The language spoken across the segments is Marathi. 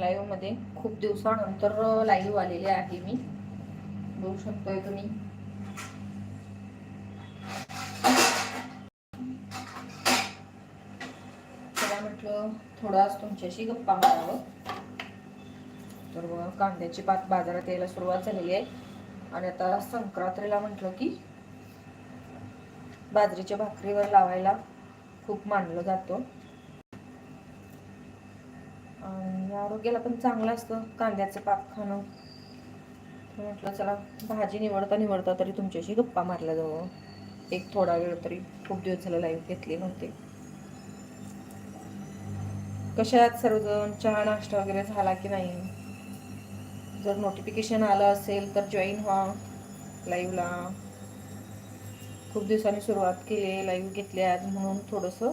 लाईव्हमध्ये खूप दिवसानंतर लाईव्ह आलेले आहे मी. बघू शकतोय तुम्ही. त्याला म्हटलं थोडाच तुमच्याशी गप्पा मारावं. तर कांद्याची पात बाजारात यायला सुरुवात झालेली आहे. आणि आता संक्रांतीला म्हटलं की बाजरीच्या भाकरीवर लावायला खूप मानलं जातं. आणि आरोग्याला पण चांगलं असतं कांद्याचं पाक खाणं. म्हटलं चला भाजी निवडता निवडता तरी तुमच्याशी गप्पा मारल्या जावं. एक थोडा वेळ तरी खूप दिवस झाला लाईव्ह घेतले नव्हते. कशात सर्वजण चहा नाश्ता वगैरे झाला की नाही? जर नोटिफिकेशन आलं असेल तर जॉईन व्हा लाईव्हला खूप दिवसांनी सुरुवात केली लाईव्ह घेतली म्हणून थोडंसं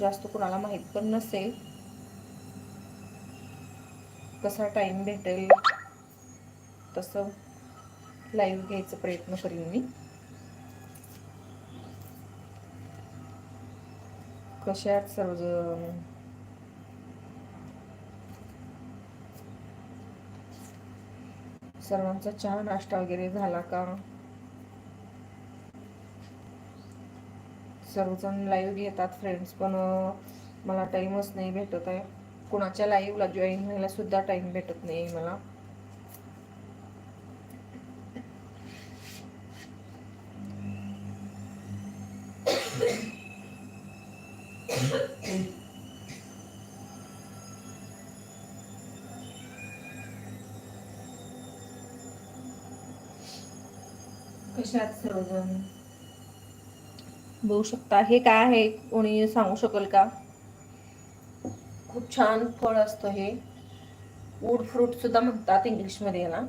जास्त कुणाला माहीत पण नसेल. कसा टाइम भेटेल? तसं लाईव्ह घ्यायचा प्रयत्न करीन मी. कशा आहेत सर्वांचा चहा नाश्ता वगैरे झाला का? सर्वजण लाईव्ह घेतात फ्रेंड्स पण. मला टाईमच नाही भेटत आहे. कुणाच्या लाईव्हला जॉईन व्हायला सुद्धा टाइम भेटत नाही मला. कशात सर्वजण? बघू शकता. हे काय आहे? कोणी सांगू शकेल का? खूप छान फळ असतं हे. वूड फ्रूट सुद्धा म्हणतात इंग्लिशमध्ये याला.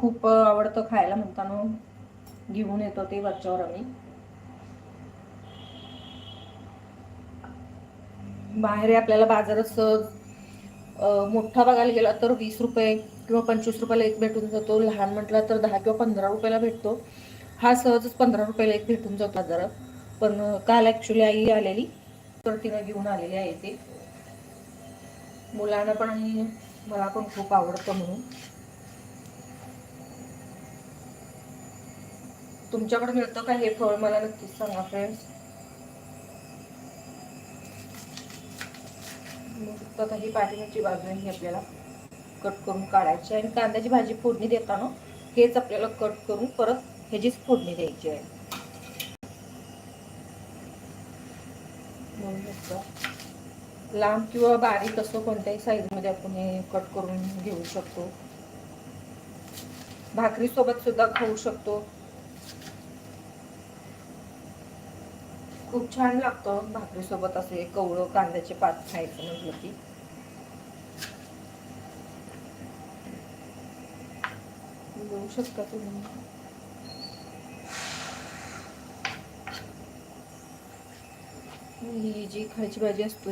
खूप आवडतं खायला म्हणताना घेऊन येतो ते वरच्यावर आम्ही. बाहेर आपल्याला बाजारात सहज मोठा बघायला गेला तर वीस रुपये किंवा पंचवीस रुपयाला एक भेटून जातो. लहान म्हटला तर दहा किंवा पंधरा रुपयाला भेटतो. हा सहजच पंधरा रुपयाला एक भेटून जातो बाजारात. पण काल ॲक्च्युली आई आलेली तर तिनं घेऊन आलेली आहे ते. मुलांना पण आणि मला पण खूप आवडतं म्हणून. तुमच्याकडे मिळतं का हे फळ? मला नक्कीच सांगा फ्रेंड्स मग आता ही पाठीमागची बाजू आहे ही आपल्याला. कट करून काढायची आणि कांद्याची भाजी फोडणी देताना हेच आपल्याला कट करून परत ह्याचीच फोडणी द्यायची आहे. लांब किंवा बारीक असं कोणत्याही साईजमध्ये आपण हे कट करून घेऊ शकतो. भाकरी सोबत सुद्धा खाऊ शकतो. खूप छान लागतं भाकरी सोबत असे कवळं कांद्याचे पात खायचं म्हटलं की. करू शकता तुम्ही. ही जी खायची भाजी असतो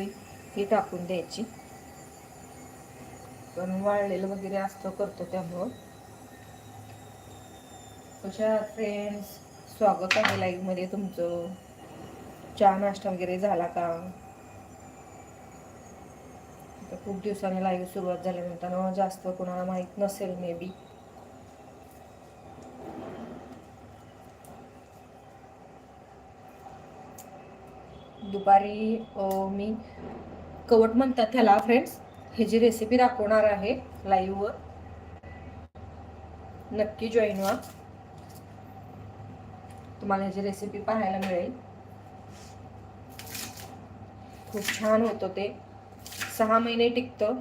ही टाकून द्यायची. पण वाळलेलं वगैरे असतं करतो त्यामुळं. कशा फ्रेंड्स स्वागत आहे लाईफमध्ये तुमचं. चहा नाश्ता वगैरे झाला का? खूप दिवसांनी लाईव्ह सुरुवात झाल्यानंतर जास्त कोणाला माहीत नसेल मे बी दुपारी मी कवट म्हणतात त्याला फ्रेंड्स ह्याची रेसिपी दाखवणार आहे लाईव्हवर नक्की जॉईन व्हा. तुम्हाला ह्याची रेसिपी पाहायला मिळेल. खूप छान होतं ते. सहा महिने टिकतं.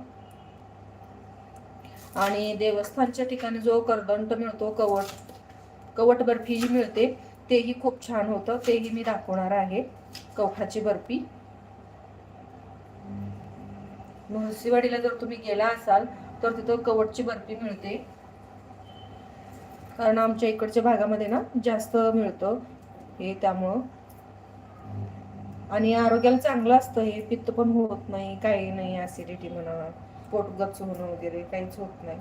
आणि देवस्थानच्या ठिकाणी जो करदंट मिळतो कवट कवट बर्फी जी मिळते तेही खूप छान होतं. तेही मी दाखवणार आहे. कवठाची बर्फी. नरसिंहवाडीला जर तुम्ही गेला असाल तर तिथं कवटची बर्फी मिळते. कारण आमच्या इकडच्या भागामध्ये ना जास्त मिळतं हे त्यामुळं. आणि आरोग्याला चांगलं असतं हे पित्त पण होत नाही काही नाही ऍसिडिटी म्हणा पोट गच्च होणं वगैरे काहीच होत नाही.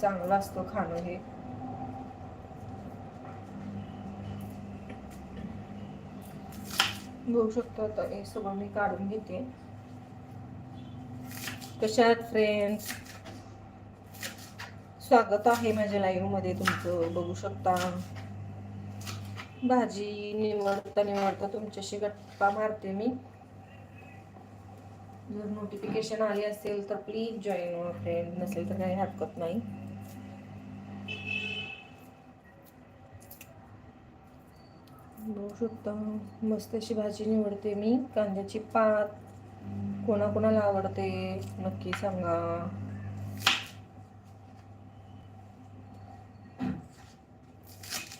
चांगलं असतं खाणं हे. बघू शकतो. आता हे सगळं मी काढून घेते. कशात फ्रेंड्स स्वागत आहे माझ्या लाईव्हमध्ये तुमचं बघू शकता. भाजी निवडता निवडता तुमच्याशी गप्पा मारते मी. जर नोटिफिकेशन आली असेल तर प्लीज जॉईन फ्रेंड नसेल तर काही हरकत नाही. बघू शकता. मस्त अशी भाजी निवडते मी. कांद्याची पात. कोणाकोणाला आवडते? नक्की सांगा.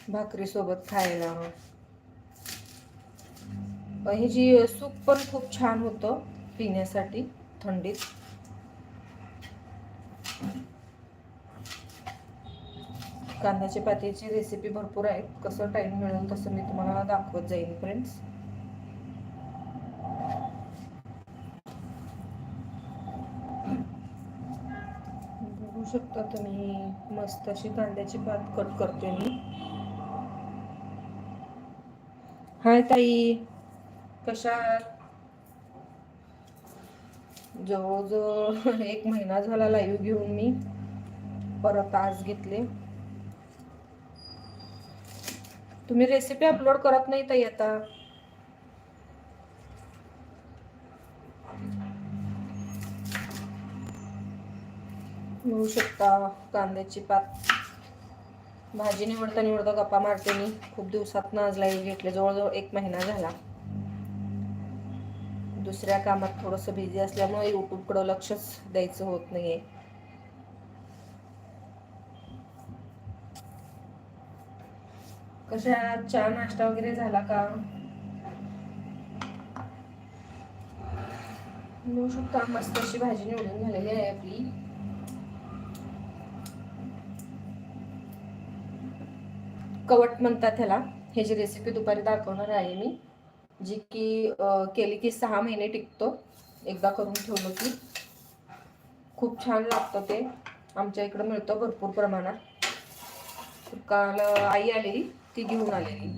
भाकरी सोबत खायला हे जी सूप पण खूप छान होतं पिण्यासाठी थंडीत. कांद्याच्या पातीची रेसिपी भरपूर आहे कसं टाईम मिळेल तसं मी तुम्हाला दाखवत जाईन फ्रेंड्स बघू शकता तुम्ही मस्त अशी कांद्याची पात कट करते मी. हाय ताई कशा जवळजवळ एक महिना झाला लाईव्ह घेऊन मी. परत आज घेतले. तुम्ही रेसिपी अपलोड करत नाही ताई आता. मिळू शकता कांद्याची पात. भाजी निवडता निवडता गप्पा मारते मी. खूप दिवसात आज लाईव्ह घेतले. जवळजवळ एक महिना झाला. दुसऱ्या कामात थोडंसं बिझी असल्यामुळे यूट्यूबकडं लक्षच द्यायचं होत नाही आहे कशा चहा नाश्ता वगैरे झाला का? बघू शकता मस्त अशी भाजी निवडून झालेली आहे आपली. कवट म्हणतात ह्याला ह्याची रेसिपी दुपारी दाखवणार आहे मी जी की केली की सहा महिने टिकतो. एकदा करून ठेवलं की. खूप छान लागतं ते. आमच्या इकडं मिळतं भरपूर प्रमाणात. काल आई आलेली. ती घेऊन आलेली.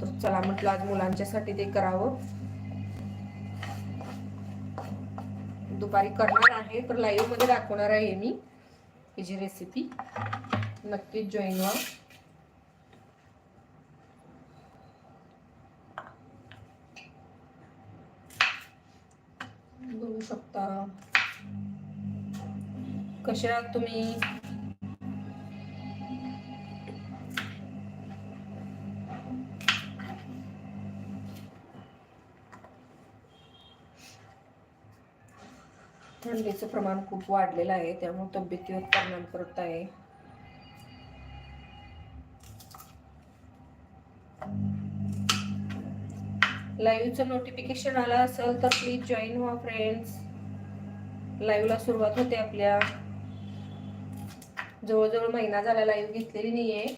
तर चला म्हटलं आज मुलांच्यासाठी ते करावं. दुपारी करणार आहे तर लाईव्हमध्ये दाखवणार आहे मी हिची रेसिपी नक्कीच जॉईन व्हा. बघू शकता. कशा तुम्ही थंडीचं प्रमाण खूप वाढलेलं आहे त्यामुळे तब्येतीवर परिणाम करत आहे. लाईव्हचं नोटिफिकेशन आलं असेल तर प्लीज जॉईन व्हा फ्रेंड्स लाईव्हला सुरुवात होते आपल्या. जवळजवळ महिना झाला लाईव्ह घेतलेली नाही आहे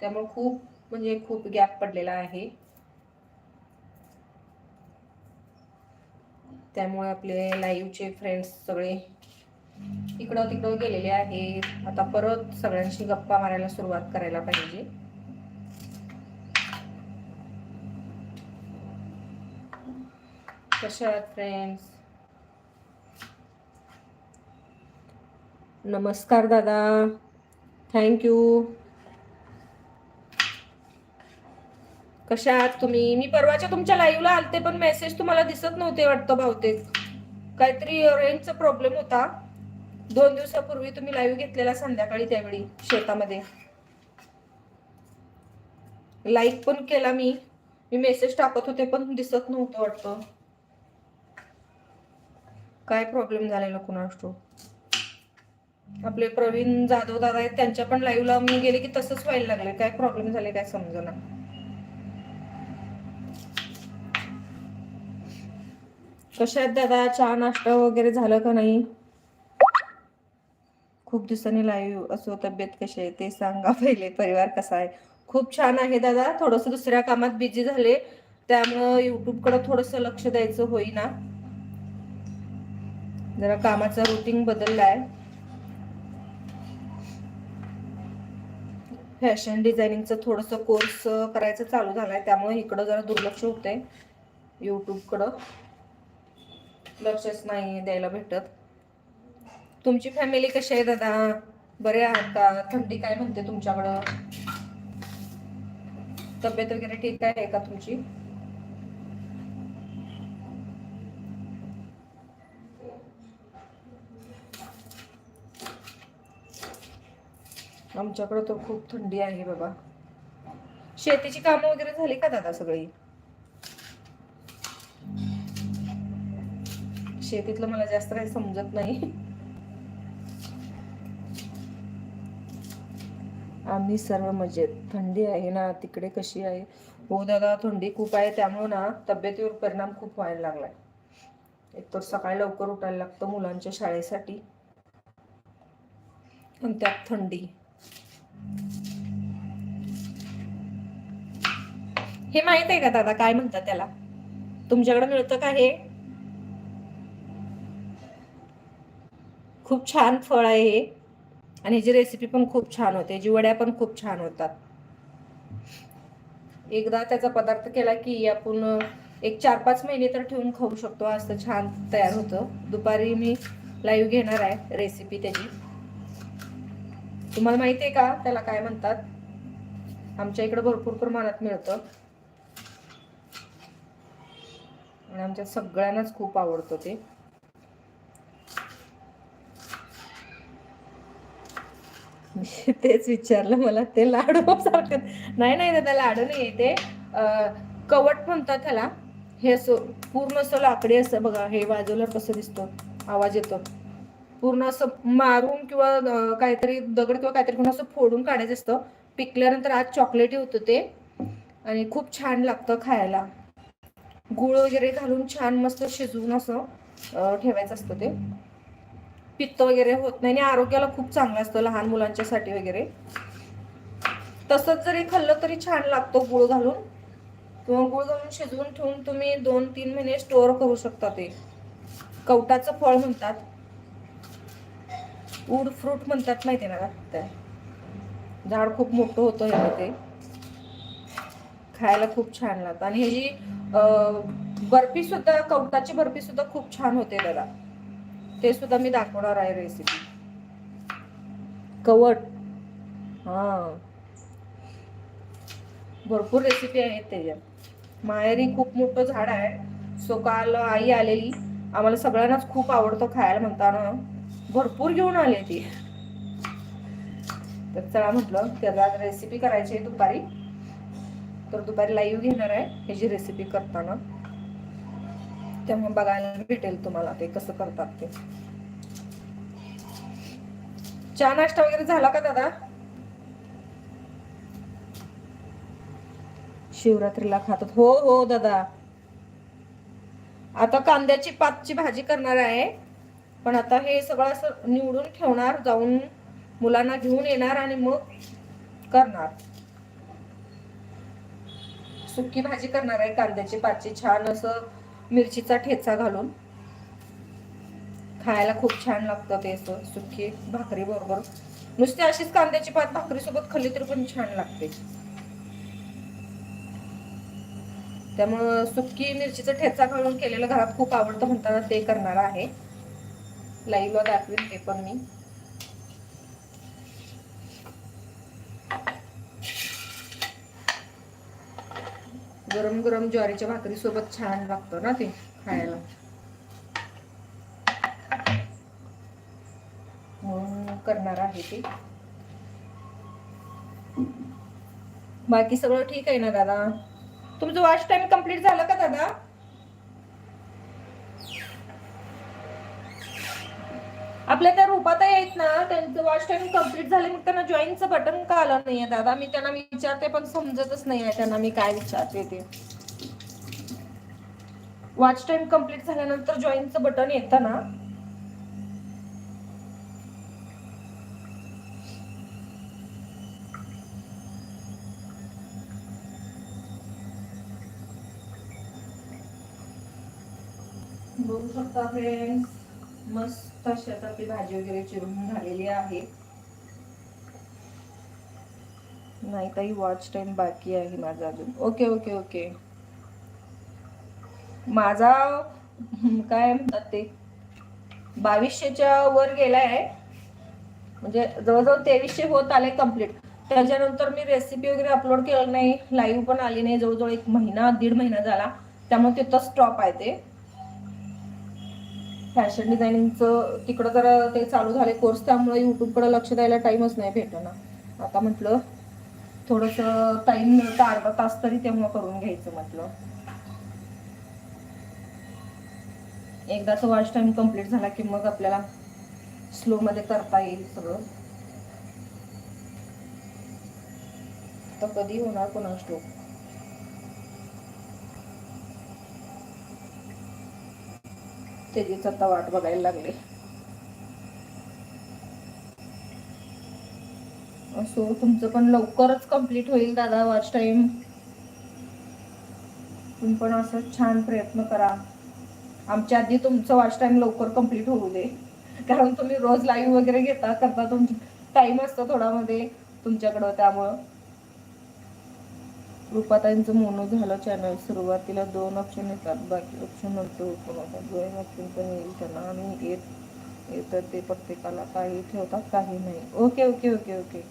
त्यामुळे खूप म्हणजे खूप गॅप पडलेला आहे. त्यामुळे आपले लाईव्हचे फ्रेंड्स सगळे इकडं तिकडं गेलेले आहेत. आता परत सगळ्यांशी गप्पा मारायला सुरुवात करायला पाहिजे. कशा आहात फ्रेंड्स नमस्कार दादा. थँक्यू कशा आहात तुम्ही? मी परवाच्या तुमच्या लाईव्हला आलते पण मेसेज तुम्हाला दिसत नव्हते वाटतं बहुतेक. काहीतरी रेंजचा प्रॉब्लेम होता. दोन दिवसापूर्वी तुम्ही लाईव्ह घेतलेला संध्याकाळी त्यावेळी शेतामध्ये. लाईक पण केला मी. मी मेसेज टाकत होते पण दिसत नव्हतं वाटतं. काय प्रॉब्लेम झालेला कुणास आपले प्रवीण जाधव दादा आहेत त्यांच्या पण लाईव्हला मी गेले की तसंच व्हायला लागले काय प्रॉब्लेम झाले काय समज ना आहेत दादा? चहा नाश्ता वगैरे झालं का नाही? खूप दिवसांनी लाईव्ह असो तब्येत कशी आहे ते सांगा पहिले. परिवार कसा आहे? खूप छान आहे दादा. थोडस दुसऱ्या कामात बिझी झाले. त्यामुळं युट्यूबकडे थोडस लक्ष द्यायचं होईना. जरा कामाचा रुटीन बदललाय. फॅशन डिझायनिंगचं थोडंसं कोर्स करायचं चालू झालाय. त्यामुळे इकडं जरा दुर्लक्ष होतंय. यूट्यूबकडं लक्षच नाही द्यायला भेटत. तुमची फॅमिली कशी आहे दादा? बरे आहात का? थंडी काय म्हणते तुमच्याकडं? तब्येत वगैरे ठीक आहे का तुमची? आमच्याकडं तर खूप थंडी आहे बाबा. शेतीची कामं वगैरे झाली का दादा सगळी? शेतीतलं मला जास्त काही समजत नाही. आम्ही सर्व मजेत. थंडी आहे ना तिकडे कशी आहे? हो दादा थंडी खूप आहे त्यामुळे ना तब्येतीवर परिणाम खूप व्हायला लागलाय. एकतर सकाळी लवकर उठायला लागतं मुलांच्या शाळेसाठी. आणि त्यात थंडी. हे माहीत आहे का दादा? काय म्हणतात त्याला? तुमच्याकडे मिळतं का हे? खूप छान फळ आहे हे. आणि ह्याची रेसिपी पण खूप छान होते. जी वड्या पण खूप छान होतात. एकदा त्याचा पदार्थ केला की आपण एक चार पाच महिने तर ठेवून खाऊ शकतो. असं छान तयार होतं. दुपारी मी लाईव्ह घेणार आहे रेसिपी त्याची. तुम्हाला माहिती आहे का? त्याला काय म्हणतात? आमच्या इकडे भरपूर प्रमाणात मिळतं. आणि आमच्या सगळ्यांनाच खूप आवडतं ते. मी तेच विचारलं मला ते लाडू सारखं. नाही नाही दादा लाडू नाही ते. कवट म्हणतात त्याला. हे असं पूर्ण असं लाकडी असं बघा हे बाजूला कसं दिसतं? आवाज येतो. पूर्ण असं मारून किंवा काहीतरी दगड किंवा काहीतरी पण असं फोडून काढायचं असतं. पिकल्यानंतर आज चॉकलेटी होतं ते. आणि खूप छान लागतं खायला. गुळ वगैरे घालून छान मस्त शिजवून असं ठेवायचं असतं ते. पित्त वगैरे होत नाही आणि आरोग्याला खूप चांगलं असतं लहान मुलांच्यासाठी वगैरे. तसंच जरी खाल्लं तरी छान लागतो गुळ घालून. किंवा गुळ घालून शिजवून ठेवून तुम्ही दोन तीन महिने स्टोअर करू शकता ते. कवटाचं फळ म्हणतात. उड फ्रूट म्हणतात माहिती ना ते झाड खूप मोठं होतं ह्यामध्ये खायला खूप छान लागतं. आणि ह्याची बर्फी सुद्धा कवटाची बर्फी सुद्धा खूप छान होते त्याला. ते सुद्धा मी दाखवणार आहे रेसिपी कवट. हा. भरपूर रेसिपी आहेत त्याच्यात माहेरी खूप मोठं झाड आहे. सो काल आई आलेली. आम्हाला सगळ्यांनाच खूप आवडतं खायला म्हणताना. भरपूर घेऊन आली ती. तर चला म्हटलं त्याला रेसिपी करायची आहे दुपारी. तर दुपारी लाईव्ह घेणार आहे ह्याची रेसिपी करताना. तेव्हा बघायला भेटेल तुम्हाला ते कसं करतात ते. चहा नाश्ता वगैरे झाला का दादा? शिवरात्रीला खातात. हो हो दादा. आता कांद्याची पातची भाजी करणार आहे. पण आता हे सगळं असं निवडून ठेवणार जाऊन मुलांना घेऊन येणार आणि मग करणार. सुकी भाजी करणार आहे कांद्याची पातची. छान असं मिरचीचा ठेचा घालून. खायला खूप छान लागतं ते असं सुकी भाकरी बरोबर. नुसती अशीच कांद्याची पात भाकरीसोबत खाल्ली तरी पण छान लागते. त्यामुळं सुकी मिरचीचा ठेचा घालून केलेलं घरात खूप आवडतं म्हणताना ते करणार आहे. लाईव्हला दाखवीन ते पण मी. गरम गरम ज्वारीच्या भाकरी सोबत छान लागतं ना ते खायला. म्हणून करणार आहे ते. बाकी सगळं ठीक आहे ना दादा? तुमचं वॉश टाइम कंप्लीट झालं का दादा? आपल्या त्या रूपात आहेत ना त्यांचं वॉच टाइम कंप्लीट झाले मग त्यांना जॉईनचं बटन का आलं नाहीये दादा? मी त्यांना विचारते पण समजतच नाही आहे त्यांना मी काय विचारते ते. वॉच टाइम कंप्लीट झाल्यानंतर जॉईनचं बटन येतं ना बघू शकता फ्रेंड्स मस्त अशी आता आपली भाजी वगैरे चिरून झालेली आहे. नाही ताई वॉच टाइम बाकी आहे माझा अजून. Okay okay okay. माझा काय म्हणतात ते? बावीसशेच्या वर गेलाय. म्हणजे जवळजवळ तेवीसशे होत आले कंप्लीट त्याच्यानंतर मी रेसिपी वगैरे अपलोड केलं नाही. लाईव्ह पण आली नाही. जवळजवळ एक महिना दीड महिना झाला. त्यामुळे तिथं स्टॉप आहे ते. फॅशन डिझायनिंगचं तिकडं जरा ते चालू झाले कोर्स त्यामुळे युट्यूबकडे लक्ष द्यायला टाइमच नाही भेटणार आता म्हटलं थोडंसं टाइम मिळतं अर्धा तास तरी तेव्हा करून घ्यायचं म्हटलं. एकदाच वॉच टाइम कंप्लीट झाला की मग आपल्याला स्लो मध्ये करता येईल सगळं. तर कधी होणार कोणास स्टोक आता वाट बघायला लागले. असो तुमचं पण लवकरच कंप्लीट होईल दादा वॉच टाईम तुम्ही पण असं छान प्रयत्न करा. आमच्या आधी तुमचं वॉच टाईम लवकर कंप्लीट होऊ दे. कारण तुम्ही रोज लाईव्ह वगैरे घेता करता तुम टाइम असतो थोडा मध्ये तुमच्याकडं त्यामुळं. रुपाताईंचं मोनो झालं चॅनल सुरुवातीला दोन ऑप्शन येतात बाकी ऑप्शन नंतर ओपन होतात दोन ऑप्शन पण येईल त्यांना. आणि येत येतं ते प्रत्येकाला काही ठेवतात काही नाही. ओके ओके ओके ओके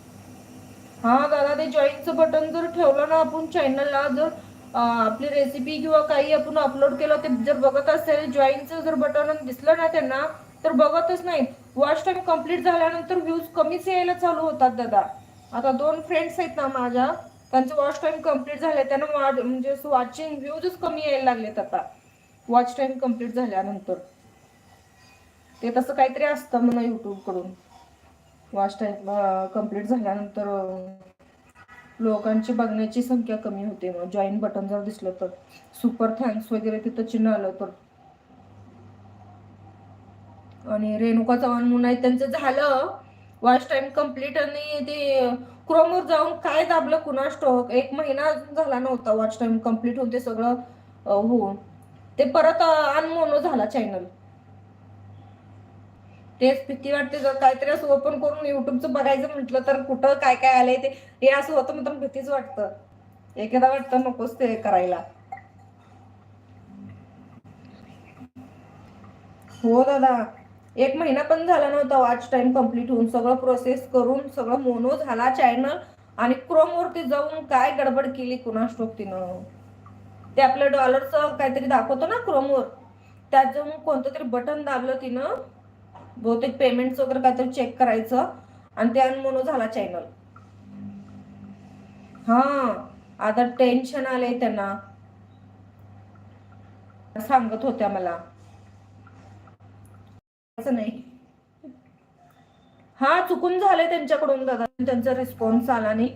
हा दादा ते जॉईनचं बटन जर ठेवलं ना आपण चॅनलला जर आपली रेसिपी किंवा काही आपण अपलोड केलं ते जर बघत असेल जॉईनचं जर बटन दिसलं ना त्यांना तर बघतच नाही. वॉच टाईम कंप्लीट झाल्यानंतर व्ह्यूज कमीच यायला चालू होतात दादा. आता दोन फ्रेंड्स आहेत ना माझ्या त्यांचं वॉच टाइम कंप्लीट झालं त्यांना वा- म्हणजे वॉचिंग व्ह्यूजच कमी यायला लागलेत आता. वॉच टाईम कंप्लीट झाल्यानंतर. ते तसं काहीतरी असतं म्हणा यूट्यूबकडून वॉच टाईम कंप्लीट झाल्यानंतर लोकांची बघण्याची संख्या कमी होते. मग जॉईन बटन जर दिसलं तर. सुपर थँक्स वगैरे तिथं चिन्ह आलं तर. आणि रेणुका चव्हाण म्हणून आहे त्यांचं झालं. वॉच टाईम कंप्लीट आणि ते क्रोमवर जाऊन काय दाबलं कुणा स्टॉक एक महिना झाला नव्हता वॉच टाइम कंप्लीट होऊन ते सगळं होऊन ते परत अनमोनो झाला चॅनल तेच भीती वाटते जर काहीतरी असं ओपन करून युट्यूबचं बघायचं म्हटलं तर कुठं काय काय आलंय ते. हे असं होतं म्हणून भीतीच वाटतं. एखादा वाटतं नकोच ते करायला. हो दादा. एक महिना पण झाला नव्हता वॉच टाइम कंप्लीट होऊन. सगळं प्रोसेस करून सगळं मोनो झाला चॅनल आणि क्रोम वरती जाऊन काय गडबड केली कुणा स्टोक तिनं? ते आपलं डॉलरचं काहीतरी दाखवतो ना क्रोमवर त्यात जाऊन कोणतं तरी बटन दाबलं तिनं. बहुतेक पेमेंटचं वगैरे काहीतरी चेक करायचं आणि ते अनमोनो झाला चॅनल हा आता टेन्शन आलंय त्यांना. सांगत होत्या मला. असं नाही. हा चुकून झालंय त्यांच्याकडून दादा. त्यांचा रिस्पॉन्स आला नाही.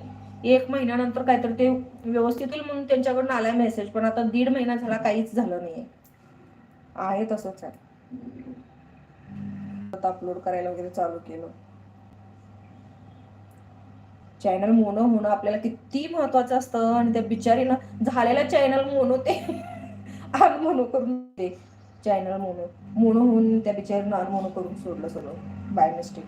एक महिन्यानंतर काहीतरी ते व्यवस्थित येईल म्हणून त्यांच्याकडून आलाय मेसेज पण आता दीड महिना झाला काहीच झालं नाहीये. आहे तसंच आहे. अपलोड करायला वगैरे चालू केलं. चॅनल मोनो होणं आपल्याला किती महत्वाचं असतं आणि त्या बिचारीनं झालेलं चॅनल मोनो ते. आग मोनो करून ते चॅनल मोनो मोनो होऊन त्या पिक्चर नॉन मोनो करून सोडलं सगळं बाय मिस्टेक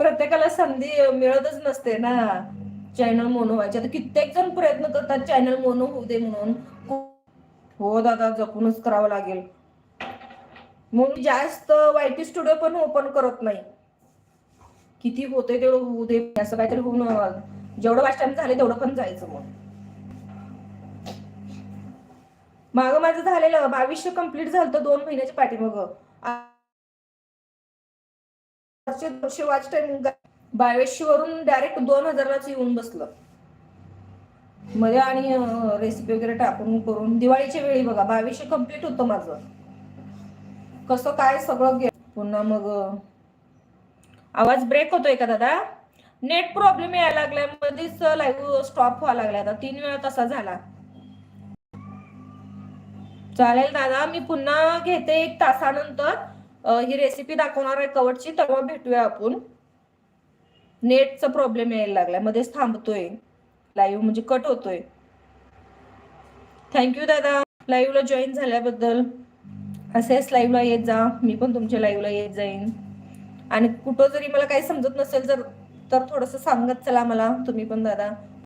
प्रत्येकाला संधी मिळतच नसते ना चॅनल मोनो व्हायचे. आता कित्येक जण प्रयत्न करतात चॅनल मोनो होऊ दे म्हणून. हो दादा जपूनच करावं लागेल. म्हणून जास्त वायटी स्टुडिओ पण ओपन करत नाही. किती होते तेवढं होऊ दे असं काहीतरी होऊन जेवढं वाच टाइम झाले तेवढं पण जायचं मग. मागं माझं झालेलं बावीसशे कंप्लीट झालं दोन महिन्याच्या पाठीमागं. आठशे वाच टाइम बावीसशे वरून डायरेक्ट दोन हजारलाच येऊन बसलं. मध्ये आणि रेसिपी वगैरे टाकून करून दिवाळीच्या वेळी बघा बावीसशे कंप्लीट होतं माझं. कसं काय सगळं घे पुन्हा मग आवाज ब्रेक होतोय का दादा? नेट प्रॉब्लेम यायला लागलाय मध्येच लाईव्ह स्टॉप व्हायला लागलाय आता. तीन वेळा तसा झाला. चालेल दादा मी पुन्हा घेते एक तासानंतर. ही रेसिपी दाखवणार आहे कवटची तेव्हा भेटूया आपण. नेटचा प्रॉब्लेम यायला लागलाय मध्येच थांबतोय. लाईव्ह म्हणजे कट होतोय. थँक्यू दादा. लाईव्हला जॉईन झाल्याबद्दल. असेच लाईव्हला येत जा मी पण तुमच्या लाईव्हला येत जाईन. आणि कुठं जरी मला काही समजत नसेल जर तर थोडंसं सांगत चला मला तुम्ही पण दादा.